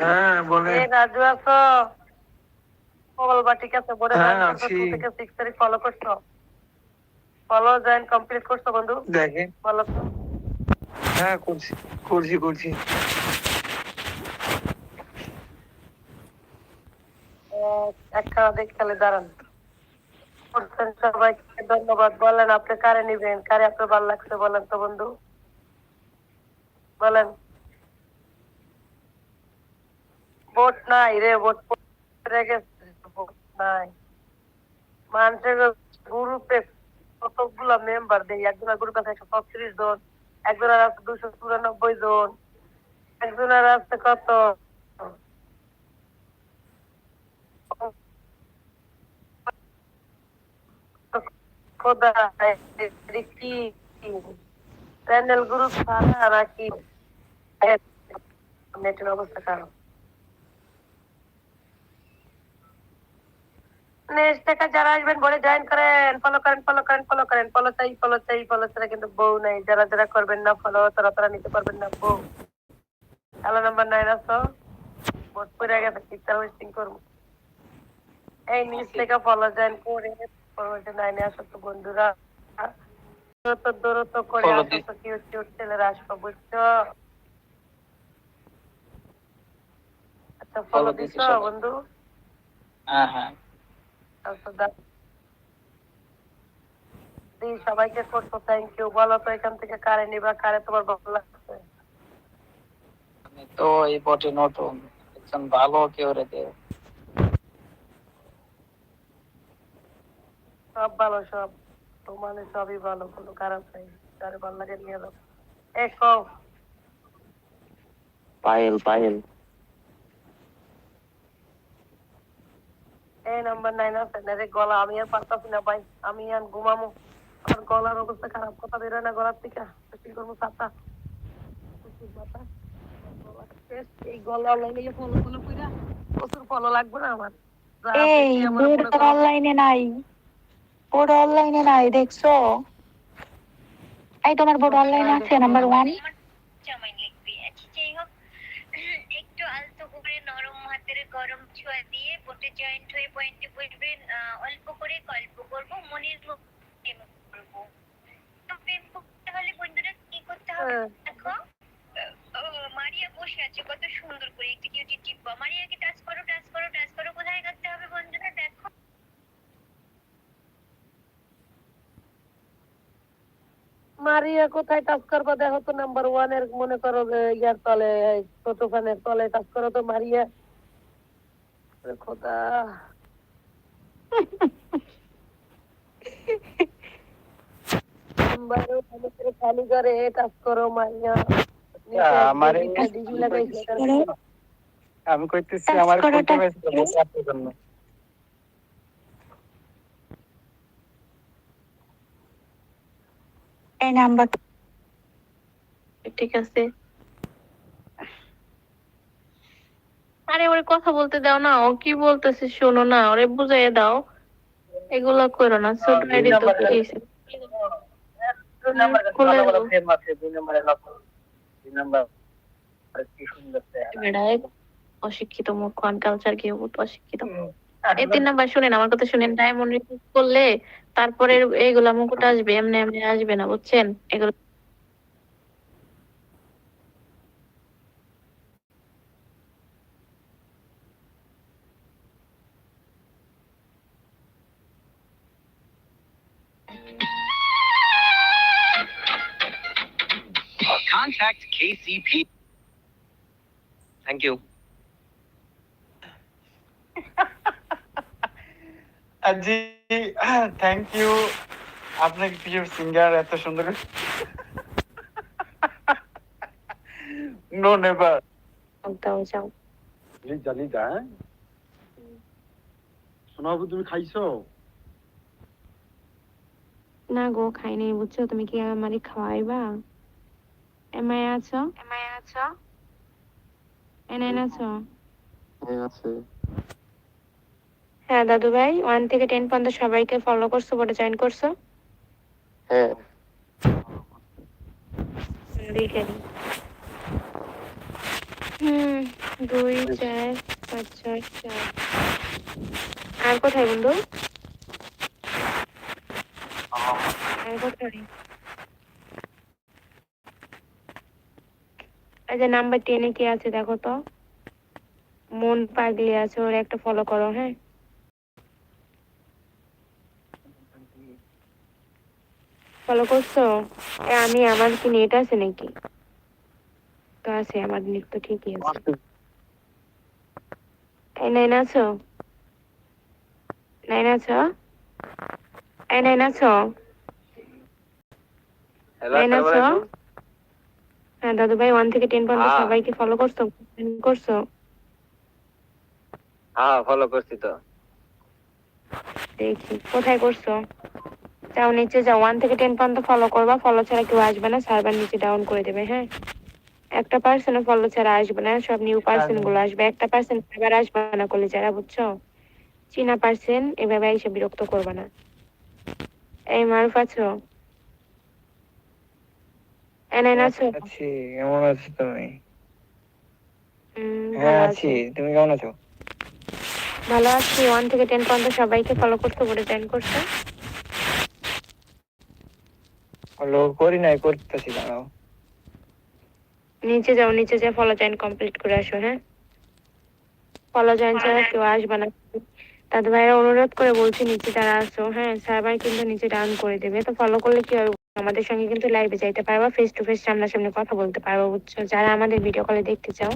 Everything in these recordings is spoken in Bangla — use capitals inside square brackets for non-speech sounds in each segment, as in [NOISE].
হ্যাঁ বলে রাজু আছো? ঠিক আছে থেকে সিক্স তারিখ ফলো করছ? ফলো জয়েন কমপ্লিট করছ বন্ধু? দেখে বলো হ্যাঁ করছি করছি করছি। দেখ দাঁড়ান। সবাইকে ধন্যবাদ। বলেন আপনি কারে নিবেন? কারে আপনার ভালো লাগছে বলেন তো বন্ধু? বলেন। ভোট নাই রে, ভোট পড়ে গেছে, ভোট নাই। মানুষের গ্রুপে কতগুলো মেম্বার দেয় একজনের গ্রুপে আছে একশো পঁয়ত্রিশ জন, একজনের আছে দুশো চুরানব্বই জন, একজনের আছে কত? খোদা কি? প্যানেল গ্রুপ ছাড়া নাকি? নেটের অবস্থা খারাপ। নেক্সট থেকে যারা আসবেন বলে জয়েন করেন ফলো করেন ফলো করেন ফলো করেন ফলো চাই ফলো চাই ফলো ছাড়া কিন্তু বউ নাই। যারা যারা করবেন না ফলো তারা তারা নিতে পারবেন না বউ। হ্যালো নাম্বার নাইন আসো ভোট পড়ে গেছে পিকচার হোস্টিং করব। এই নিউজ থেকে ফলো জয়েন করে পরবর্তী নাইনে আসো তো বন্ধুরা। দূরত্ব দূরত্ব করে আসো। তো কিউট কিউট ছেলেরা আসব বুঝছ? আচ্ছা ফলো দিছো বন্ধু? হ্যাঁ হ্যাঁ। সবাইকে করছ থ্যাংক ইউ বলো তো এখান থেকে কারে নিবা কারে তোমার ভালো লাগছে? আমি তো এই পটে নতুন। একজন ভালো কেউ রে দে সব ভালো সব। তো মানে সবই ভালো কোনো খারাপ নেই। যারে ভালো লাগে নিয়ে যাও। এ কও। পায়েল পায়েল। এই নাম্বার নাইন আছে না রে গলা আমি আর পারতাছি না ভাই। আমি আর ঘুমামো। আমার গলার অবস্থা খারাপ। কথা বেরোয় না গলার থেকে। কি করব সাতটা এই গলা লাইনে ফলো ফলো কইরা প্রচুর ফলো লাগবে না আমার। এই অনলাইনে নাই। বোর্ড অনলাইনে নাই দেখছ? এই তোমার বোর্ড অনলাইনে আছে নাম্বার ওয়ান জামাই লিখবি। আচ্ছা যাই হোক। একটু আলতো করে নরম হাতের গরম ছোঁয়া দিয়ে জয়েন্ট হয়ে পয়েন্টে বসবেন আহ, অল্প করে গল্প করব মনের প্রেম করব। তো প্রেম করতে হলে বন্ধুরা কি করতে হবে হ্যাঁ। দেখো মারিয়া বসে আছে কত সুন্দর করে একটু কিউটি টিপবা মারিয়াকে টাচ করো টাচ করো টাচ করো কোথায় করতে হবে বন্ধুরা দেখো। মারিয়া কোথায় টাচ করব দেখো তো নাম্বার ওয়ানের মনে করো যে ইয়ার তলে ছোট ফ্যানের তলে টাচ করো তো মারিয়া। খোদা খালি করে করো আমি কইতেছি আমার জন্য এই নাম্বার ঠিক আছে আরে ওরে কথা বলতে দাও না ও কি বলতেছে শোনো না ওরে বুঝাইয়ে দাও। এগুলা করো না ছোট আইডি তো কি অশিক্ষিত মুখ কালচার কি অশিক্ষিত? এই তিন নাম্বার শুনেন আমার কথা শুনেন ডায়মন্ড রিকুইজ করলে তারপরে এইগুলা মুকুট আসবে এমনি এমনি আসবে না বুঝছেন? এগুলো KCP. Thank you. জি থ্যাংক ইউ আপনাকে প্রিয় সিঙ্গার এত সুন্দর। নো নেভার দাও যাও। লিজা লিজা শোনাবো তুমি খাইছো? না গো খাইনি বুঝছ? তুমি কি আমারে খাওয়াইবা? এমআই আছো এমআই আছো এনএন আছো আছে হ্যাঁ দাদু ভাই ওয়ান থেকে টেন পর্যন্ত সবাইকে ফলো করছ বোর্ডে জয়েন করছ? হ্যাঁ। হুম। দুই চার পাঁচ ছয় চার আর কোথায় বন্ধু? আর কোথায়? আচ্ছা নাম্বার টেনে কি আছে দেখো তো? মন পাগলি আছে ওর একটা ফলো করো হ্যাঁ? ফলো করছ? আমি আমার কি নেট আছে নাকি? তো আছে আমার নেট তো ঠিকই আছে। এই নাইন আছো? নাইন আছো? এই নাইন আছো? নাইন আছো? হ্যাঁ দাদু ভাই ওয়ান থেকে টেন পর্যন্ত হ্যাঁ। সবাইকে ফলো করছ করছ? হ্যাঁ ফলো করছি তো। দেখি কোথায় করছ? যাও নিচে যাও ওয়ান থেকে টেন পর্যন্ত ফলো করবা ফলো ছাড়া কেউ আসবে না সার্ভার নিচে ডাউন করে দেবে হ্যাঁ? একটা পার্সেন্ট ফলো ছাড়া আসবে না সব নিউ পার্সেন্টগুলো আসবে একটা পার্সেন্ট আবার আসবে না করলে যারা বুঝছ? চীনা পার্সেন্ট এভাবে এসে বিরক্ত করবে না। এই মারুফ আছো? এনাইন আছো। আছি কেমন আছো তুমি? হ্যাঁ আছি। তুমি কেমন আছো? ভালো আছি। ওয়ান থেকে টেন পর্যন্ত সবাইকে ফলো করতে বলে জয়েন করছ। ফলো করি নাই করতেছি দাঁড়াও। নিচে যাও নিচে যা ফলো জয়েন কমপ্লিট করে আসো হ্যাঁ? ফলো জয়েন ছাড়া কেউ আসবে না। দাদু ভাইরা অনুরোধ করে বলছি নিচে যারা আসো হ্যাঁ সার্ভার কিন্তু নিচে ডাউন করে দেবে। তো ফলো করলে কি হবে? আমাদের সঙ্গে কিন্তু লাইভে যাইতে পারবা ফেস টু ফেস সামনাসামনি কথা বলতে পারব বুঝছ? যারা আমাদের ভিডিও কলে দেখতে চাও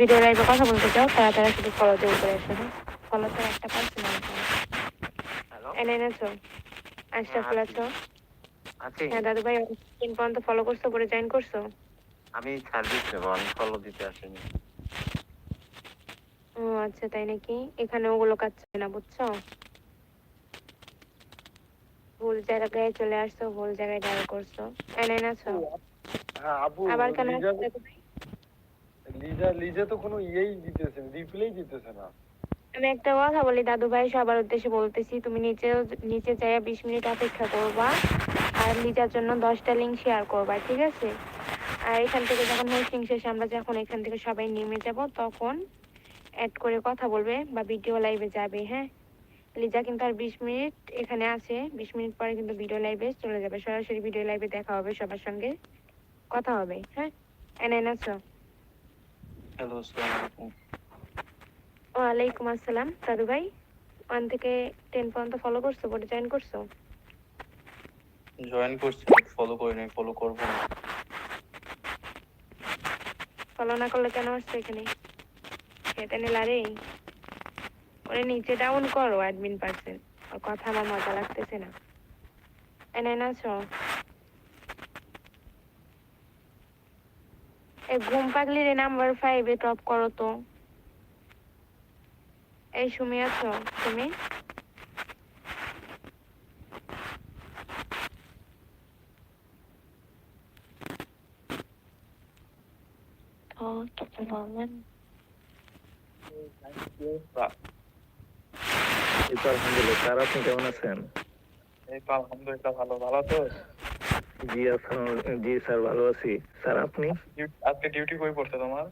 ভিডিও লাইভে কথা বলতে চাও তারা তারা শুধু ফলো দিয়ে উপরে আসো হ্যাঁ? ফলো তো একটা পার্সেন্ট হ্যালো এনে এনেছো আশরাফুল আছো? আছি। হ্যাঁ দাদু ভাই তিন পর্যন্ত ফলো করছ পরে জয়েন করছ? আমি সার্ভিস নেব আমি ফলো দিতে আসিনি। ও আচ্ছা তাই নাকি? এখানে ওগুলো কাজ না বুঝছ? ভুল জায়গায় চলে আসছো ভুল জায়গায় ডায়াল করছ। এনে আছো আবার কেন লিজা লিজা লিজা তো কোনো ইয়েই দিতেছে রিপ্লাই দিতেছে না। আমি একটা কথা বলি দাদু ভাই সবার উদ্দেশ্যে বলতেছি তুমি নিচে নিচে যাইয়া বিশ মিনিট অপেক্ষা করবা আর লিজার জন্য দশটা লিঙ্ক শেয়ার করবা ঠিক আছে? আর এখান থেকে যখন হোস্টিং শেষে আমরা যখন এখান থেকে সবাই নেমে যাব তখন অ্যাড করে কথা বলবে বা ভিডিও লাইভে যাবে হ্যাঁ? লিজা কিন্তু আর বিশ মিনিট এখানে আছে। বিশ মিনিট পরে কিন্তু ভিডিও লাইভে চলে যাবে। সরাসরি ভিডিও লাইভে দেখা হবে সবার সঙ্গে। কথা হবে হ্যাঁ? এনে আছো হ্যালো ওয়ালাইকুম আসসালাম দাদু ভাই। ওয়ান থেকে টেন পর্যন্ত ফলো করছ বোর্ডে জয়েন করছ? জয়েন করছি ফলো করি নাই ফলো করব না। ফলো না করলে কেন আসছো এখানে? খেতে নিলা রে ওরে নিচে ডাউন করো অ্যাডমিন পার্সন ওর কথা আমার মজা লাগতেছে না। এনে আছো এই ঘুম পাগলির নাম্বার ফাইভে টপ করো তো। এই সুমি আছো? তুমি Oh, তো কিছু বলবেন এই তো আলহামদুলিল্লাহ। স্যার আপনি কেমন আছেন? এই তো আলহামদুলিল্লাহ ভালো। ভালো তো? জি আসসালাম জি স্যার ভালো আছি। স্যার আপনি? আজকে ডিউটি কই পড়ছে তোমার?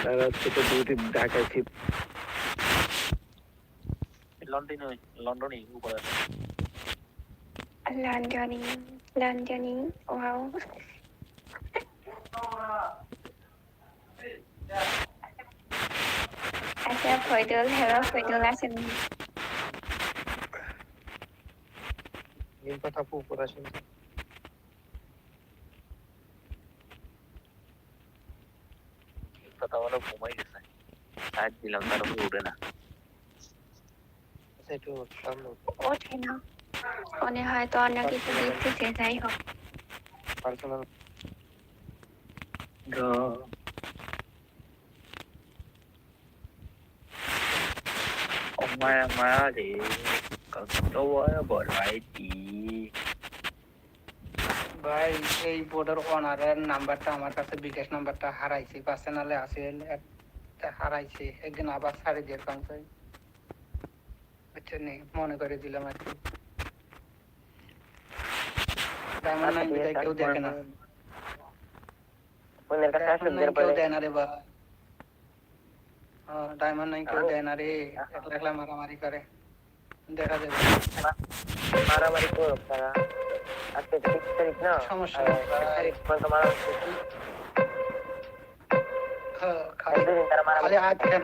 স্যার আজকে তো ডিউটি ঢাকায় ছিল লন্ডনে লন্ডনে উপরে। লন্ডনে লন্ডনে ওয়াও। [LAUGHS] ফয়দুল হ্যালো ফয়দুল আছেন নীল কথা আপু আসেন কথা বলে ঘুমাই গেছে সাইড দিলাম তার উপরে উঠে না একটু সামনে ওঠে না মনে অন্য কিছু দেখতেছে যাই হোক পার্সোনাল মায়া মায়া রে কত বড় ভাইটি ভাই এই বোর্ডের ওনারের নাম্বারটা আমার কাছে বিকাশ নাম্বারটা হারাইছে পার্সোনালে আছে একটা হারাইছে একদিন আবার ছাড়ে দিয়ে কাউন্সাই বুঝছেন মনে করে দিলাম আর কি ডায়মন্ড নাইন কেউ দেখে না কেউ দেয় না রে বা ডায়মন্ড নাই কেউ দেয় না রে একলা একলা মারামারি করে। দেখা যাবে। মারামারি করো তারা। আজকে তিরিশ তারিখ না? সমস্যা নেই। ভাই। তারিখ পর্যন্ত মারামারি খালি খান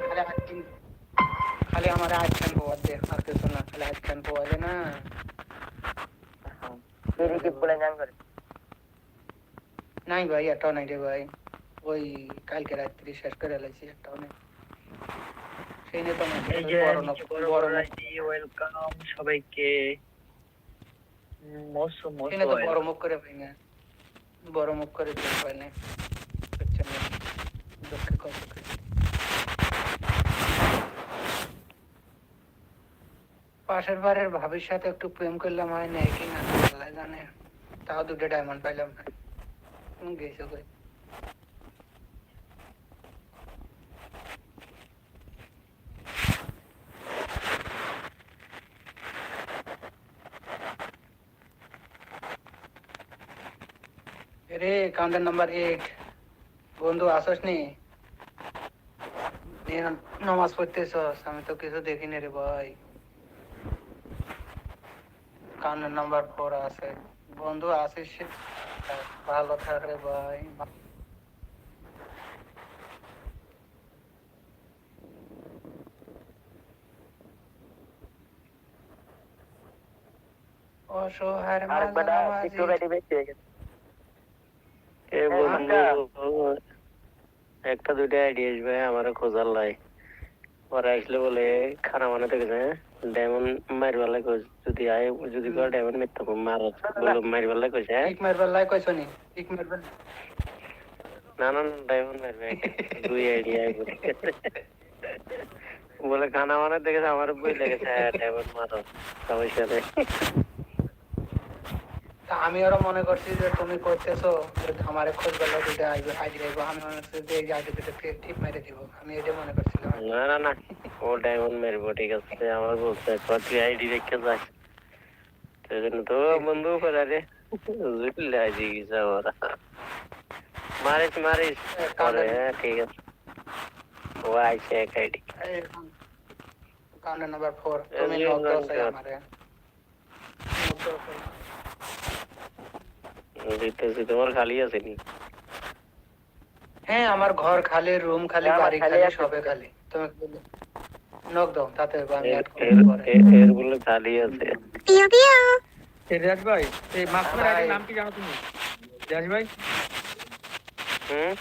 খান আমার খান পোয়া দে আর কিছু না। খালি খান পোয়া দে না। নাই ভাই একটাও নাই রে ভাই। ওই কালকে রাত্রি শেষ করে এলাইছি একটাও নেই। এই যে বড় বড় বড় বড় ওয়েলকাম সবাইকে। মোস্ট মোস্ট এখানে বড় মুখ করে পাই না। বড় মুখ করে দিতে পাই না। বুঝছেন না। দুঃখে কষ্ট করে। পাশের বাড়ির ভাবির সাথে একটু প্রেম করলাম হয় না কি না আল্লাহ জানে। তাও দুটো ডায়মন্ড পাইলাম না। গেছো কই? রে কাউন্টার নাম্বার এইট বন্ধু আসস নি? নামাজ পড়তেছস আমি তো কিছু দেখিনি রে ভাই। কাউন্টার নাম্বার ফোর আছে। বন্ধু আসিস? ভালো থাক রে ভাই। অসহায় মাঝামাঝি একটু হয়ে দুইটা আইডিয়া আসবে আমার খোঁজার লাই। পরে আসলে বলে খানা বানাতে গেছে ডায়মন্ড মারবার লাগে যদি আয় যদি করে ডায়মন্ড মিথ্যা মার বলে মারবার লাগে কইছে হ্যাঁ? ঠিক মারবার লাই কইছো নি ঠিক মারবার না না ডায়মন্ড মারবে দুই আইডিয়া বলে খানা বানাতে গেছে আমার বই লেগেছে হ্যাঁ ডায়মন্ড মারো সমস্যা নেই। তা আমি আরও মনে করছি যে তুমি করতেছো আমারে খোঁজ করলে দুটো আইবে আইডি আইবো আমি মনে করছি যে এই আইডি দুটো ঠিক মেরে দিব? আমি এটা মনে করছিলাম। না না না। ও ডায়মন্ড মারবো ঠিক আছে। [LAUGHS] আমার বলছে তুই আইডি রেখে যাস সেই জন্য তো [LAUGHS] বন্ধু করে রে জুটলে আইডি গেছে আমার। মারিস মারিস। হ্যাঁ ঠিক আছে। ও আইছে এক আইডি কাউন্টার নাম্বার ফোর তুমি নক। সেই আমারে। knock দাও দিতেছি তোমার খালি আছে নি। হ্যাঁ আমার ঘর খালি রুম খালি বাড়ি খালি সবে খালি। তুমি নক দাও তাতে আমি অ্যাড করব এর- পরে এর- এর বলে খালি আছে। রাজ ভাই এই মাসুমের ভাই। নাম কি জানো তুমি? রাজ ভাই? হুম?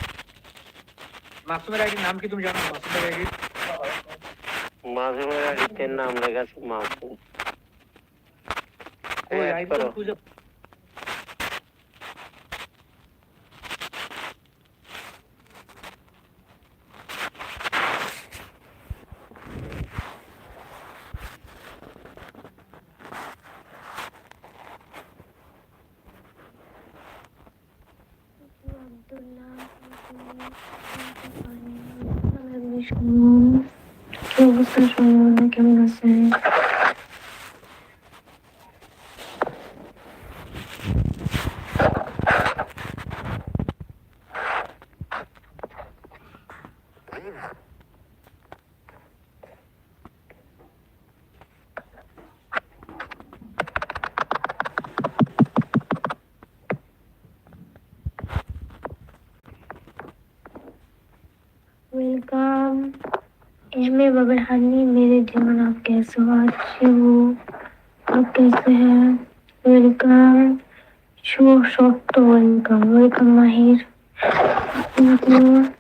মাসুমের আইডির নাম কি তুমি জানো? মাসুমের আইডি মাসুমের আইডিতে নাম লেখা আছে মাসুম ও আইডি वेलकम। इसमें बबल हनी, मेरे जीवन आप कैसे हो? अच्छे हो। आप कैसे हैं? वेलकम। शो शॉप तो welcome. Welcome, Mahir. Thank you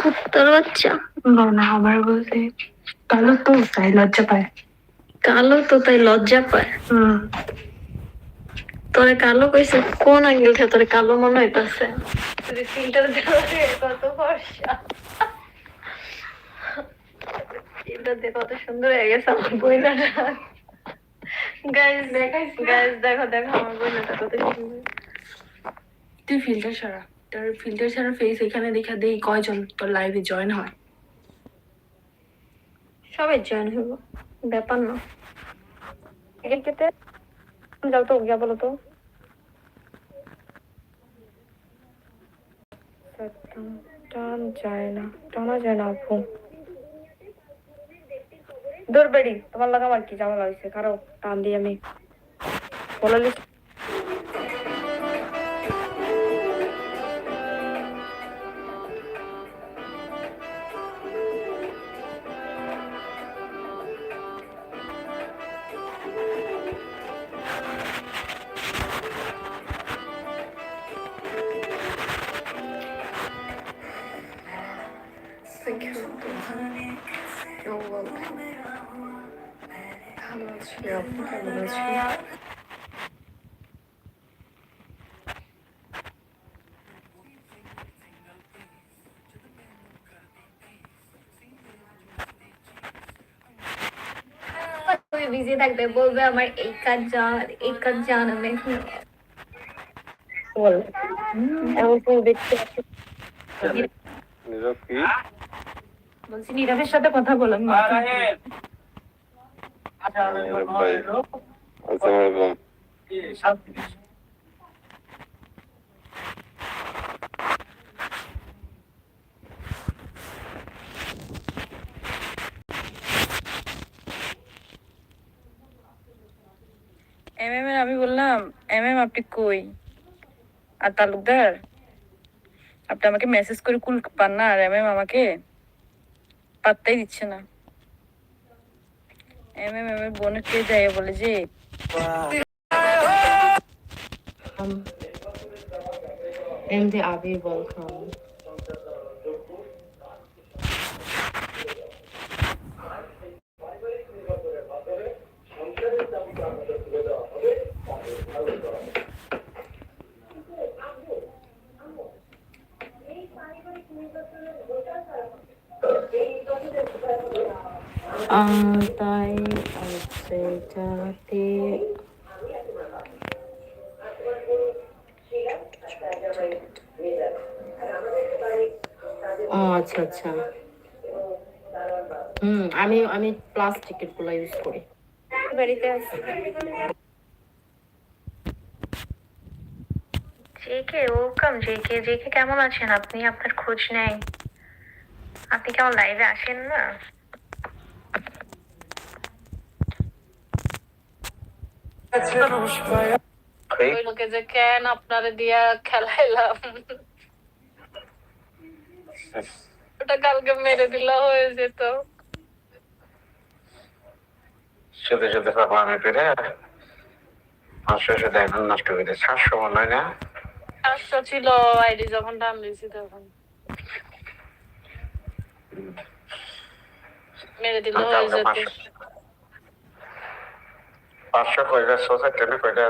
কুত্তার বাচ্চা। না আবার বলতে কালো তো তাই লজ্জা পায়। কালো তো তাই লজ্জা পায়। তোরে কালো কইছে কোন অ্যাঙ্গেল থেকে তোরে কালো মনে হইতাছে? তুই ফিল্টার দেওয়া কত ফর্সা ফিল্টার দিয়ে কত সুন্দর হয়ে গেছে আমার বইনাটা। গাইস গাইস দেখো দেখো আমার বইনাটা কত সুন্দর। তুই ফিল্টার ছাড়া। তোর ফিল্টার ছাড়া ফেস এখানে দেখা দেই কয়জন তোর লাইভে জয়েন হয়। সবাই জয়েন হইব। ব্যাপার না। কেটে যাও তো, গিয়া বলো তো। টান যায় না, টানা যায় না আপু। দূর বেড়ি, তোমার লাগাম আর কি জামা লাগছে কারও টান দিয়ে আমি। বলে তুমি বিজি থাকবে বলবে আমার এই কাজ জান এই কাজ জান আমি এখন বল তুমি দেখতে পাচ্ছি নীরব কি? বলছি নীরবের সাথে কথা বলেন না আসসালামু আলাইকুম। এম এম আমি বললাম এম এম আপনি কই? আর তালুকদার আপনি আমাকে মেসেজ করে কুল পান না আর এম এম আমাকে পাত্তাই দিচ্ছে না। এম এম এম এর বোনের কে যায় বলে যে এমডি আবির বলখান আহ, ও আচ্ছা আচ্ছা। হুম, আমি আমি প্লাস্টিকেরগুলো ইউজ করি। বাড়িতে আছি। জেকে ওয়েলকাম জেকে জেকে কেমন আছেন? আপনি আপনার খোঁজ নেই। আপনি কেমন লাইভে আসেন না? লোকে যে কেন আপনারে দিয়া খেলাইলাম? ওটা কালকে মেরে দিলা হয়ে যেত। শুধু শুধু আমি পেরে পাঁচশো শুধু এখন নষ্ট করে সাতশো মনে হয় না? পাঁচশো ছিল আইডি যখন দাম দিয়েছি তখন। মেরে দিলে হয়ে যেত। পাঁচশো কয়টা সোসাইট টেনে কয়টা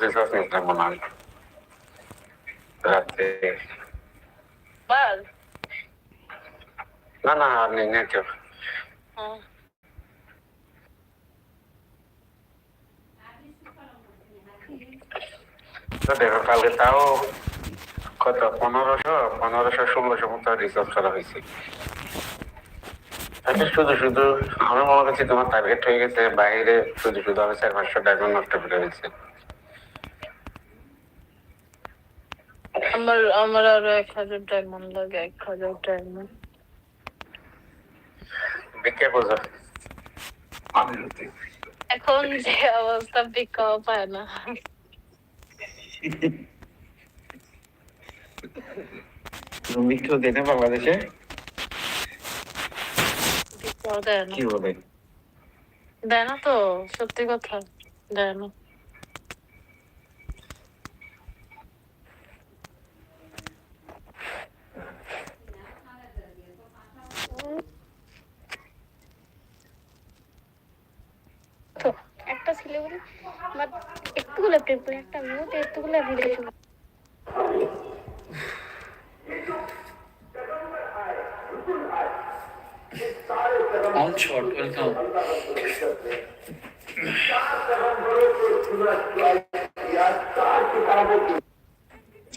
রিসার্চ নিতে মনে হয় রাত্রে বাস না না আর নেই না কেউ হ্যাঁ। তো দেখো কালকে তাও কত? পনেরোশো পনেরোশো ষোলোশো মতো রিসার্চ করা হয়েছে। আচ্ছা শুধু শুধু আমি মনে করছি তোমার টার্গেট হয়ে গেছে বাইরে শুধু শুধু আমি চার পাঁচশো ডায়মন্ড নষ্ট করে দিয়েছি আমার আমার আরও এক হাজার ডায়মন্ড লাগে এক হাজার ডায়মন্ড বিক্রি বোঝা এখন যে অবস্থা বিকাও পায় না। বিক্রি দেয় না বাংলাদেশে দেয় না। কি বলে তো সত্যি কথা দেয় না। একটা ছেলে বলে একটুগুলো প্রেম করে একটা মেয়ে একটুগুলো রিলেশন All shot, welcome.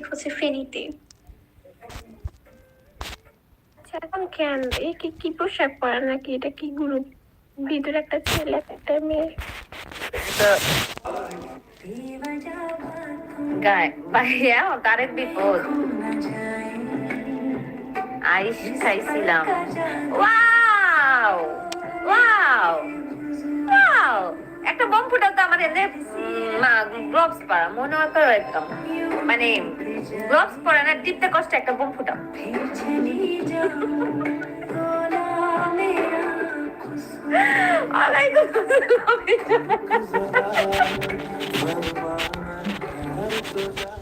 হচ্ছে ফেনীতে আচ্ছা, কেন এই কি কি পোশাক পরা নাকি? এটা কি গ্রুপ ভিতরে একটা ছেলে একটা মেয়ে। গায়। ভাইয়া তারেক বিপদ। আইস খাইছিলাম। ওয়াও! ওয়াও ওয়াও একটা বম ফুটাও তো আমার এনে গ্লোভস পরা, মনে হয় একদম। মানে গ্লোভস পরা না, টিপতে কষ্ট একটা বম ফুটাও। ফুটাও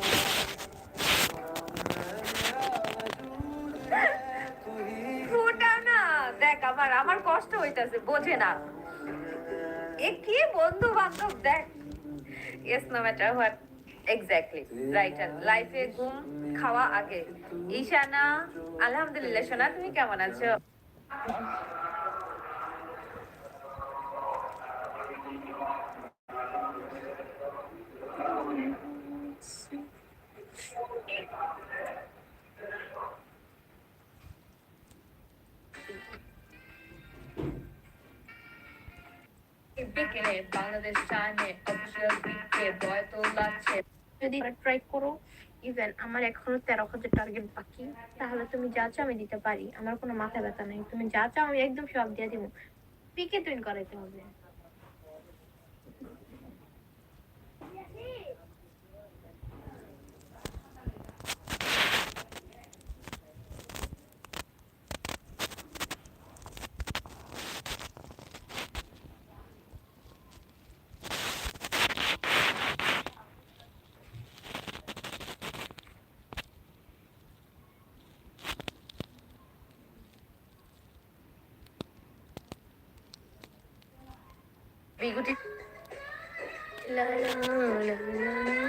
দেখ আমার আমার কষ্ট হইতাছে, বোঝে না। এ কি বন্ধু বান্ধব দেখ yes no matter what exactly right লাইফে ঘুম খাওয়া আগে। ঈশানা, আলহামদুলিল্লাহ, সোনা, তুমি কেমন আছো? বাংলাদেশ টাইমে অফিসিয়াল উইকে বয় তো লাগছে যদি ট্রাই করো ইভেন আমার এখনও তেরো হাজার টার্গেট বাকি, তাহলে তুমি যা চাও আমি দিতে পারি। আমার কোনো মাথা ব্যথা নেই। তুমি যা চাও আমি একদম সব দিয়ে দিব। পিকে টুইন করাইতে হবে। লা।